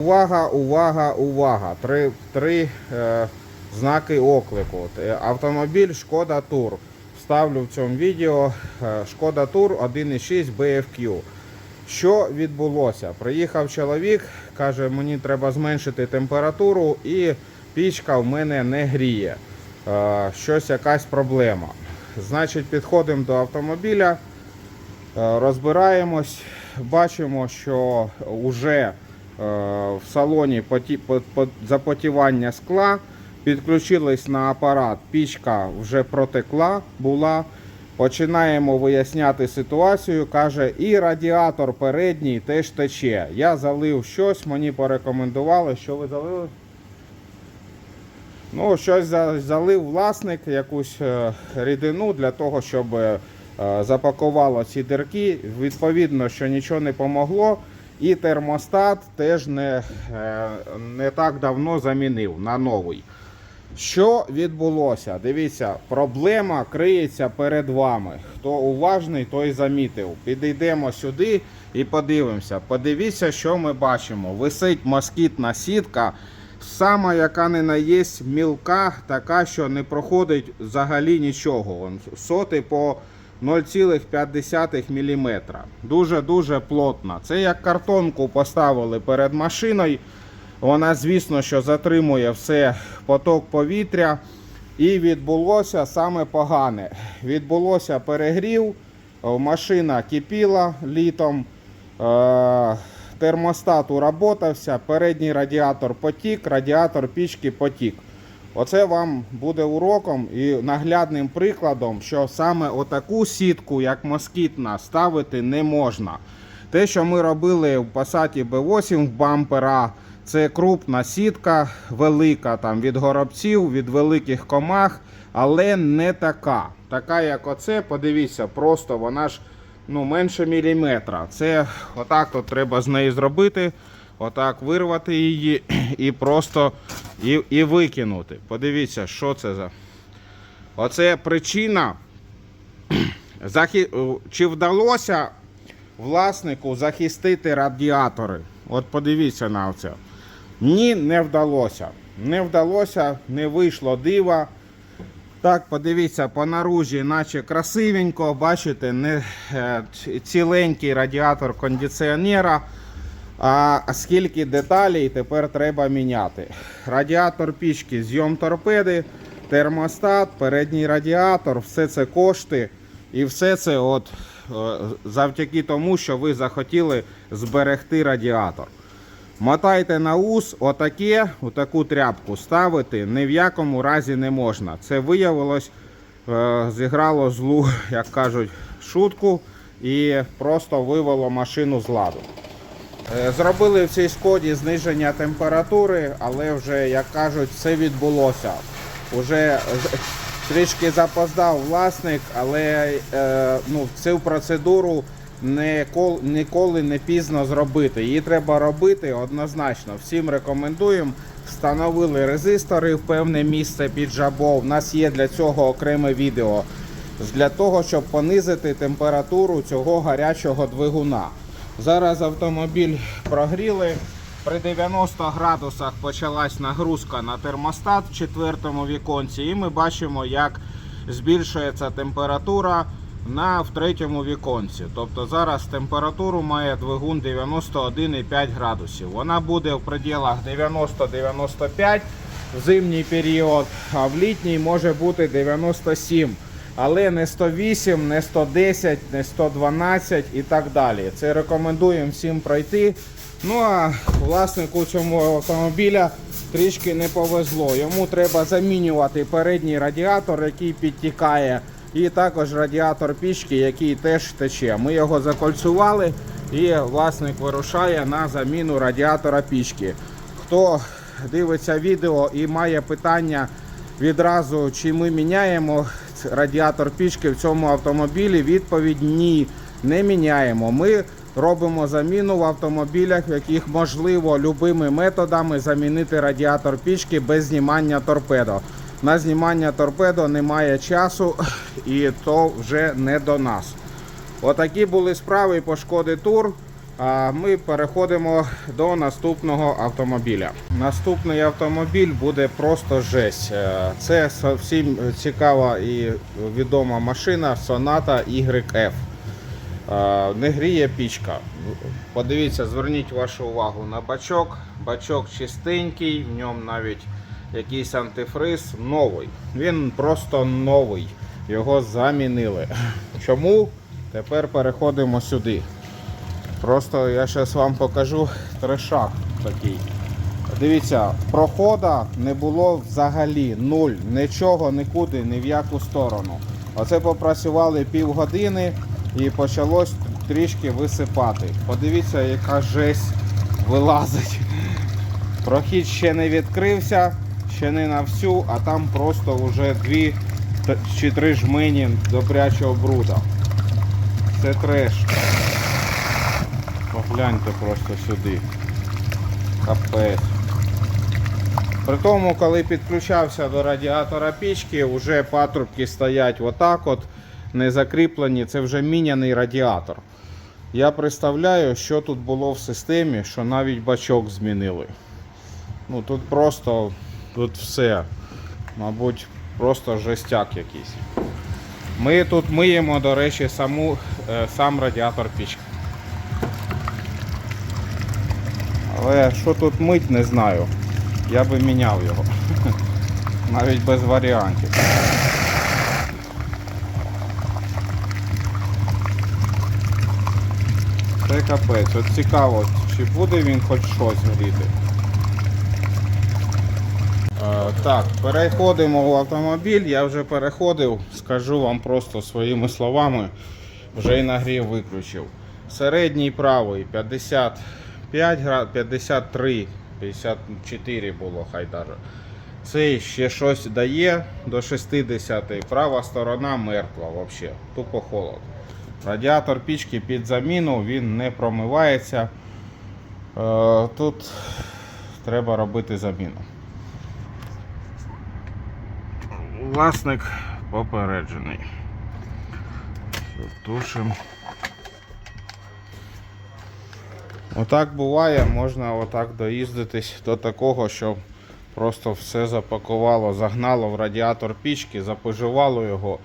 Увага, увага, увага. Три, три е, знаки оклику. Е, Автомобіль Шкода Тур. Вставлю в цьому відео е, Шкода Тур 1.6 BFQ. Що відбулося? Приїхав чоловік, каже, мені треба зменшити температуру і пічка в мене не гріє. Е, щось якась проблема. Значить, підходимо до автомобіля. Е, Розбираємось, бачимо, що вже в салоні поті- по- по- запотівання скла. Підключились на апарат, пічка вже протекла була. Починаємо виясняти ситуацію. Каже, і радіатор передній теж тече. Я залив щось, мені порекомендували, що ви залили. Ну, щось залив власник, якусь е, рідину для того, щоб е, запакувало ці дірки. Відповідно, що нічого не помогло. І термостат теж не, е, не так давно замінив на новий. Що відбулося? Дивіться, проблема криється перед вами. Хто уважний, той замітив. Підійдемо сюди і подивимося. Подивіться, що ми бачимо. Висить москітна сітка, сама яка не наєсть мілка, така, що не проходить взагалі нічого. Соти по 0,5 мм. Дуже-дуже плотна. Це як картонку поставили перед машиною. Вона, звісно, що затримує все поток повітря. І відбулося саме погане. Відбулося перегрів, машина кипіла літом, е, термостат уработався, передній радіатор потік, радіатор пічки потік. Оце вам буде уроком і наглядним прикладом, що саме отаку сітку, як москітна, ставити не можна. Те, що ми робили в Passat B8 в бампера, це крупна сітка, велика там від горобців, від великих комах, але не така. Така, як оце, подивіться, просто вона ж ну, менше міліметра. Це отак от треба з неї зробити. Отак вирвати її і просто і, і викинути. Подивіться, що це за. Оце причина. Чи вдалося власнику захистити радіатори? От подивіться на це. Ні, не вдалося. Не вдалося, не вийшло дива. Так, подивіться, по наружі, наче красивенько, бачите, не е, ціленький радіатор кондиціонера. А скільки деталей тепер треба міняти. Радіатор пічки, зйом торпеди, термостат, передній радіатор, все це кошти. І все це от е, завдяки тому, що ви захотіли зберегти радіатор. Мотайте на ус, отаке, отаку тряпку ставити ні в якому разі не можна. Це виявилось, е, зіграло злу, як кажуть, шутку і просто вивело машину з ладу. Е, Зробили в цій шкоді зниження температури, але вже, як кажуть, все відбулося. Уже трішки запоздав власник, але е, ну, цю процедуру ніколи, не пізно зробити. Її треба робити однозначно. Всім рекомендуємо. Встановили резистори в певне місце під жабо. У нас є для цього окреме відео. Для того, щоб понизити температуру цього гарячого двигуна. Зараз автомобіль прогріли. При 90 градусах почалась нагрузка на термостат в четвертому віконці, і ми бачимо, як збільшується температура на в третьому віконці. Тобто зараз температуру має двигун 91,5 градусів. Вона буде в пределах 90-95 в зимній період, а в літній може бути 97 але не 108, не 110, не 112 і так далі. Це рекомендуємо всім пройти. Ну а власнику цьому автомобіля трішки не повезло. Йому треба замінювати передній радіатор, який підтікає, і також радіатор пічки, який теж тече. Ми його закольцювали і власник вирушає на заміну радіатора пічки. Хто дивиться відео і має питання відразу, чи ми міняємо радіатор пічки в цьому автомобілі, відповідь ні, не міняємо. Ми робимо заміну в автомобілях, в яких можливо любими методами замінити радіатор пічки без знімання торпедо. На знімання торпедо немає часу і то вже не до нас. Отакі були справи по шкоди тур. А ми переходимо до наступного автомобіля. Наступний автомобіль буде просто жесть. Е, Це со- всім цікава і відома машина Sonata YF. Е, Не гріє пічка. Подивіться, зверніть вашу увагу на бачок. Бачок чистенький, в ньому навіть якийсь антифриз новий. Він просто новий. Його замінили. Чому? Тепер переходимо сюди. Просто я зараз вам покажу трешак такий. Дивіться, прохода не було взагалі нуль, нічого нікуди, ні в яку сторону. Оце попрацювали півгодини і почалось трішки висипати. Подивіться, яка жесть вилазить. Прохід ще не відкрився, ще не на всю, а там просто вже дві чи три жмені добрячого бруда. Це треш. Погляньте просто сюди. Капець. При тому, коли підключався до радіатора пічки, вже патрубки стоять отак от, не закріплені, це вже міняний радіатор. Я представляю, що тут було в системі, що навіть бачок змінили. Ну тут просто тут все. Мабуть, просто жестяк якийсь. Ми тут миємо, до речі, саму, е, сам радіатор пічки. Але що тут мить, не знаю. Я би міняв його. Навіть без варіантів. Це капець. От цікаво, чи буде він хоч щось гріти. Е, Так, переходимо в автомобіль. Я вже переходив, скажу вам просто своїми словами. Вже і нагрів виключив. Середній правий 55 град, 53, 54 було хай даже. Цей ще щось дає до 60. Права сторона мертва взагалі. Тупо холод. Радіатор пічки під заміну, він не промивається. Е, Тут треба робити заміну. Власник попереджений. Тушим. Отак буває, можна отак доїздитись до такого, що просто все запакувало, загнало в радіатор пічки, запоживало його.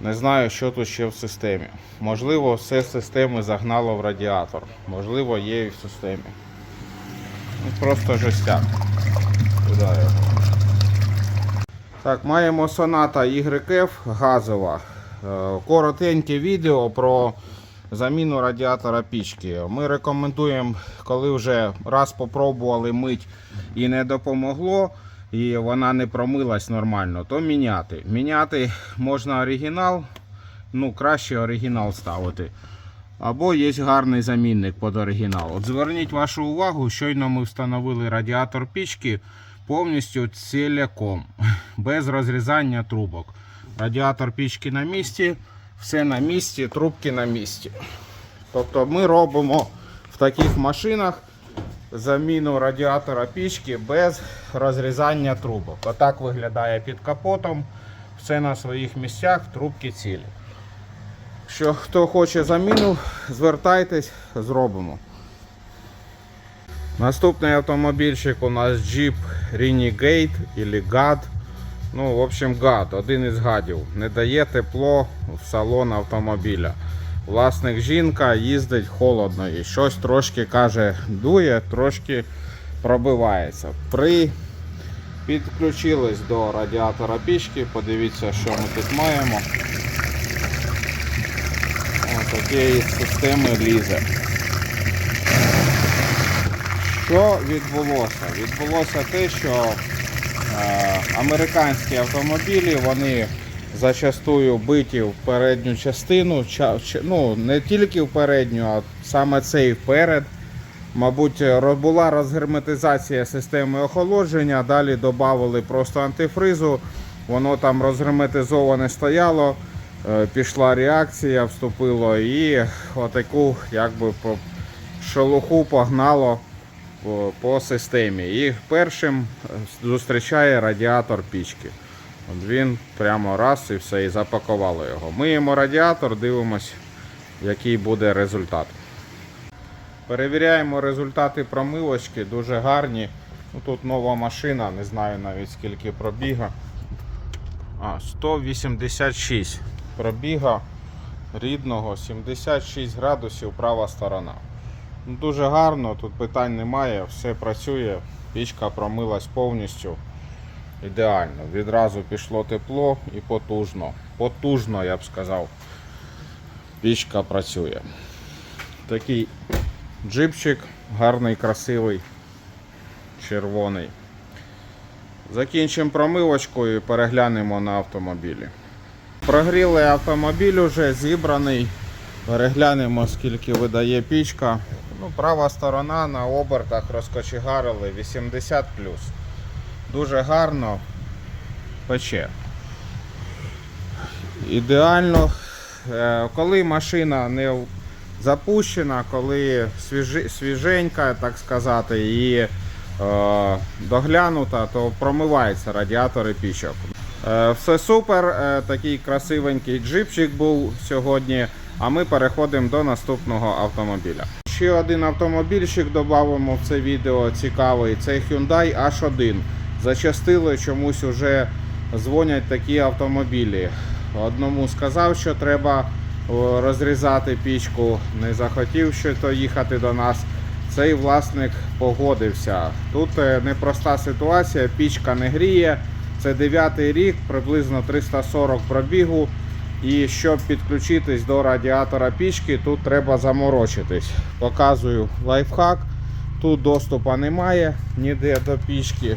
Не знаю, що тут ще в системі. Можливо, все з системи загнало в радіатор. Можливо, є і в системі. Ну, Просто жестяк. Його? Так, маємо соната YF газова. Е, Коротеньке відео про заміну радіатора пічки. Ми рекомендуємо, коли вже раз попробували мить і не допомогло, і вона не промилась нормально, то міняти. Міняти можна оригінал, ну краще оригінал ставити. Або є гарний замінник під оригінал. От зверніть вашу увагу, щойно ми встановили радіатор пічки повністю ціляком, без розрізання трубок. Радіатор пічки на місці, все на місці, трубки на місці. Тобто ми робимо в таких машинах заміну радіатора пічки без розрізання трубок. Отак виглядає під капотом. Все на своїх місцях, трубки цілі. Що хто хоче заміну, звертайтесь, зробимо. Наступний автомобільчик у нас Jeep Renegade или GAD. Ну, в общем, GAD, один із гадів. Не дає тепло в салон автомобіля. Власник жінка їздить холодно і щось трошки каже, дує, трошки пробивається. При підключились до радіатора пічки, подивіться, що ми тут маємо. Ось таке системи лізе. Що відбулося? Відбулося те, що американські автомобілі вони зачастую биті в передню частину, ну не тільки в передню, а саме цей вперед. Мабуть, була розгерметизація системи охолодження, далі додали просто антифризу, воно там розгерметизоване стояло, е, пішла реакція, вступило і отаку якби шелуху погнало по, системі. І першим е, зустрічає радіатор пічки. От він прямо раз і все, і запакувало його. Миємо радіатор, дивимось, який буде результат. Перевіряємо результати промивочки, дуже гарні. Ну, тут нова машина, не знаю навіть скільки пробіга. А, 186 пробіга рідного, 76 градусів права сторона. Ну, Дуже гарно, тут питань немає, все працює, пічка промилась повністю. Ідеально. Відразу пішло тепло і потужно. Потужно, я б сказав. Пічка працює. Такий джипчик, гарний, красивий, червоний. Закінчимо промивочкою і переглянемо на автомобілі. Прогріли автомобіль уже зібраний. Переглянемо, скільки видає пічка. Ну, права сторона на обертах розкочегарили 80 Дуже гарно пече. Ідеально, Е, коли машина не запущена, коли свіженька, так сказати, і е, доглянута, то промиваються радіатори пічок. Е, все супер, такий красивенький джипчик був сьогодні. А ми переходимо до наступного автомобіля. Ще один автомобільчик додамо в це відео цікавий. Це Hyundai H1. Зачастили чомусь уже дзвонять такі автомобілі. Одному сказав, що треба розрізати пічку, не захотів ще то їхати до нас. Цей власник погодився. Тут е, непроста ситуація, пічка не гріє. Це 9 рік, приблизно 340 пробігу. І щоб підключитись до радіатора пічки, тут треба заморочитись. Показую лайфхак. Тут доступу немає ніде до пічки.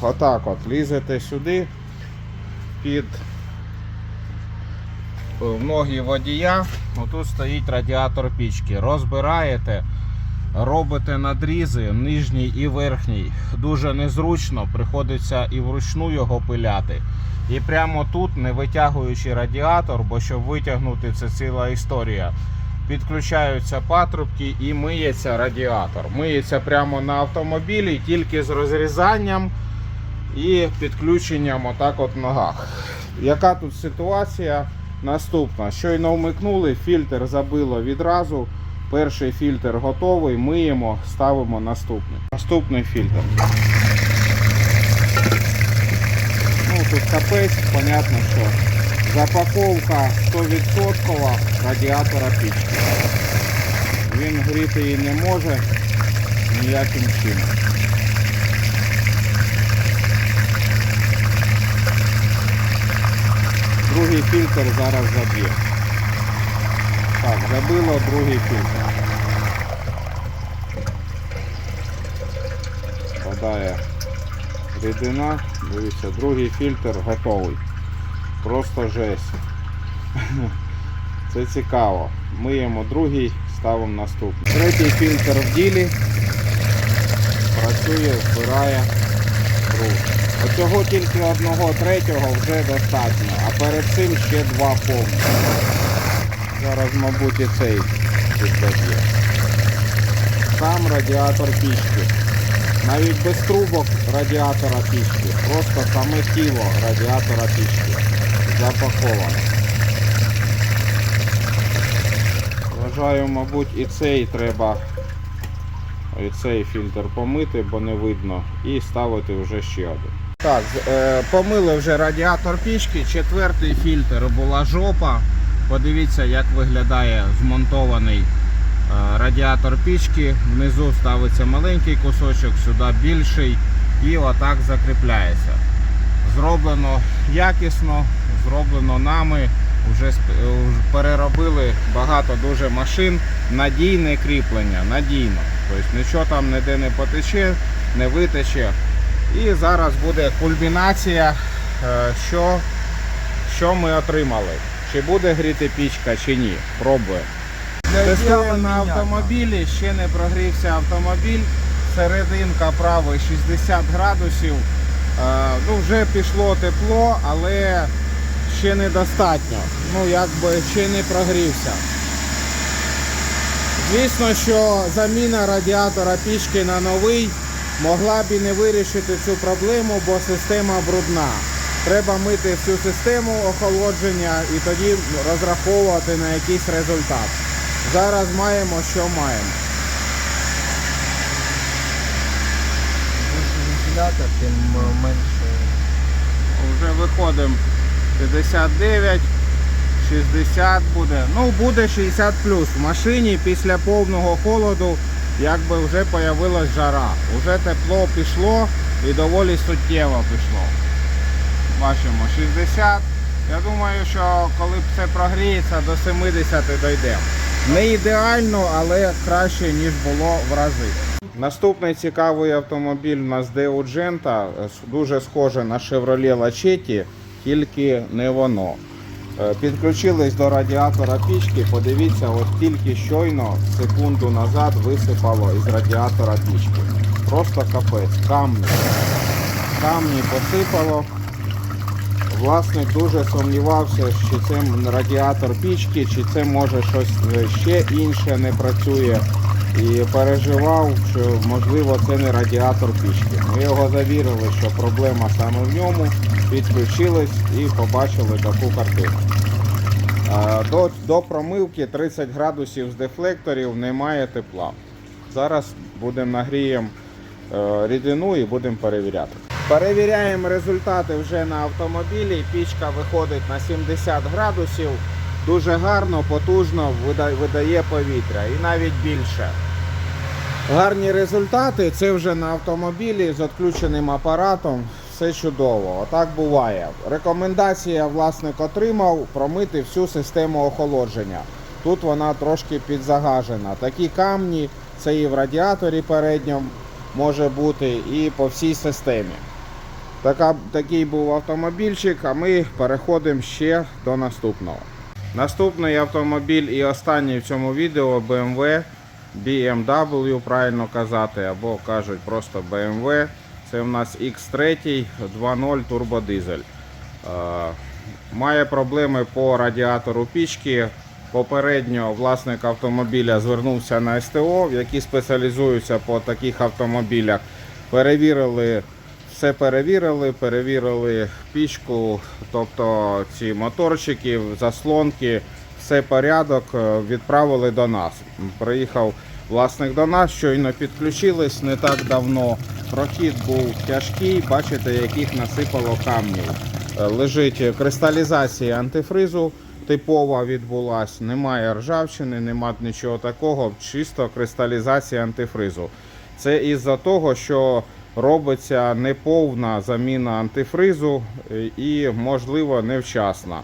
Отак от лізете сюди під в ноги водія. Отут стоїть радіатор пічки. Розбираєте, робите надрізи нижній і верхній. Дуже незручно, приходиться і вручну його пиляти. І прямо тут, не витягуючи радіатор, бо щоб витягнути це ціла історія. Підключаються патрубки і миється радіатор. Миється прямо на автомобілі, тільки з розрізанням і підключенням отак от в ногах. Яка тут ситуація? Наступна. Щойно вмикнули, фільтр забило відразу. Перший фільтр готовий, миємо, ставимо наступний. Наступний фільтр. Тут капець, понятно, що запаковка 100% радіатора пічки. Він гріти її не може ніяким чином. Другий фільтр зараз заб'є. Так, забило другий фільтр. Впадає рідина. Дивіться, другий фільтр готовий. Просто жесть. Це цікаво. Миємо другий, ставимо наступний. Третій фільтр в ділі. Працює, збирає другий. Оцього тільки одного третього вже достатньо, а перед цим ще два повні. Зараз, мабуть, і цей підб'є. Сам радіатор пічки. Навіть без трубок радіатора пічки. Просто саме тіло радіатора пічки. Запаковане. Вважаю, мабуть, і цей треба і цей фільтр помити, бо не видно, і ставити вже ще один. Так, е, помили вже радіатор пічки, четвертий фільтр була жопа. Подивіться, як виглядає змонтований е, радіатор пічки. Внизу ставиться маленький кусочок, сюди більший і отак закріпляється. Зроблено якісно, зроблено нами. Вже е, переробили багато дуже машин. Надійне кріплення, надійно. Тобто нічого там ніде не потече, не витече. І зараз буде кульмінація, е, що, що ми отримали. Чи буде гріти пічка, чи ні. Пробуємо. Тестуємо на автомобілі, ще не прогрівся автомобіль. Серединка правої 60 градусів. Е, Ну, вже пішло тепло, але ще недостатньо. Ну, якби ще не прогрівся. Звісно, що заміна радіатора пічки на новий могла б і не вирішити цю проблему, бо система брудна. Треба мити всю систему охолодження і тоді розраховувати на якийсь результат. Зараз маємо, що маємо. Більше вентилятор, тим е, менше. Вже виходимо 59, 60 буде. Ну, буде 60 плюс. В машині після повного холоду якби вже появилась жара. Уже тепло пішло і доволі суттєво пішло. Бачимо 60. Я думаю, що коли це прогріється до 70 дійдемо. Не ідеально, але краще, ніж було в рази. Наступний цікавий автомобіль у нас Deo е, дуже схоже на Chevrolet Lachetti, тільки не воно. Е, Підключились до радіатора пічки. Подивіться, от тільки щойно секунду назад висипало із радіатора пічки. Просто капець, камні. Камні посипало. Власник дуже сумнівався, чи це радіатор пічки, чи це може щось е, ще інше не працює. І переживав, що можливо це не радіатор пічки. Ми його завірили, що проблема саме в ньому. Підключились і побачили таку картину. До, до промивки 30 градусів з дефлекторів немає тепла. Зараз будемо нагріємо е, рідину і будемо перевіряти. Перевіряємо результати вже на автомобілі. Пічка виходить на 70 градусів. Дуже гарно, потужно видає повітря і навіть більше. Гарні результати. Це вже на автомобілі з відключеним апаратом. Все чудово. Отак буває. Рекомендація власник отримав промити всю систему охолодження. Тут вона трошки підзагажена. Такі камні, це і в радіаторі передньому може бути, і по всій системі. Така, такий був автомобільчик, а ми переходимо ще до наступного. Наступний автомобіль і останній в цьому відео BMW, BMW, правильно казати, або кажуть просто BMW. Це в нас X3 2.0 турбодизель. Е, Має проблеми по радіатору пічки. Попередньо власник автомобіля звернувся на СТО, які спеціалізуються по таких автомобілях. Перевірили все перевірили, перевірили пічку, тобто ці моторчики, заслонки, все порядок, е, відправили до нас. Приїхав власник до нас, щойно підключились не так давно. Прохід був тяжкий, бачите, яких насипало камнів. Е, Лежить кристалізація антифризу. Типова відбулась, немає ржавчини, немає нічого такого, чисто кристалізація антифризу. Це із-за того, що робиться неповна заміна антифризу е, і, можливо, невчасна.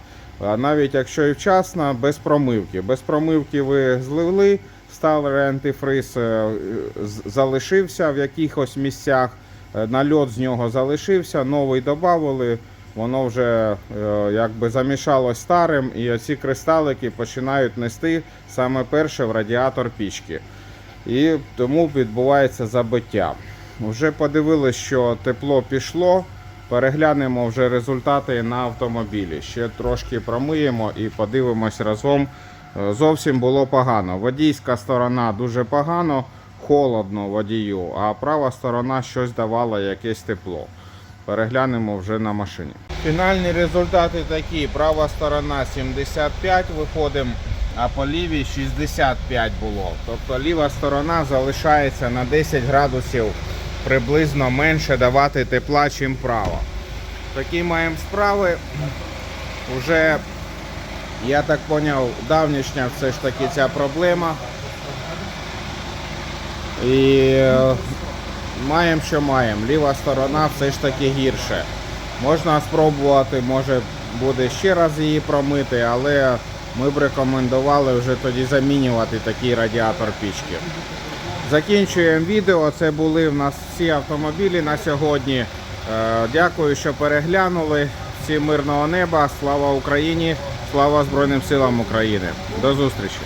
Навіть якщо і вчасна, без промивки. Без промивки ви злили, ставили антифриз, е, залишився в якихось місцях, е, нальот з нього залишився, новий додали. Воно вже якби замішалось старим, і оці кристалики починають нести саме перше в радіатор пічки. І тому відбувається забиття. Вже подивилися, що тепло пішло. Переглянемо вже результати на автомобілі. Ще трошки промиємо і подивимось разом. Е, Зовсім було погано. Водійська сторона дуже погано, холодно водію, а права сторона щось давала якесь тепло. Переглянемо вже на машині. Фінальні результати такі: права сторона 75 виходимо, а по лівій 65 було. Тобто ліва сторона залишається на 10 градусів приблизно менше давати тепла, чим права. Такі маємо справи. Уже, я так зрозумів, давнішня все ж таки ця проблема. І е, маємо, що маємо. Ліва сторона все ж таки гірше. Можна спробувати, може буде ще раз її промити, але ми б рекомендували вже тоді замінювати такий радіатор пічки. Закінчуємо відео. Це були в нас всі автомобілі на сьогодні. Е, Дякую, що переглянули. Всім мирного неба. Слава Україні! Слава Збройним силам України. До зустрічі!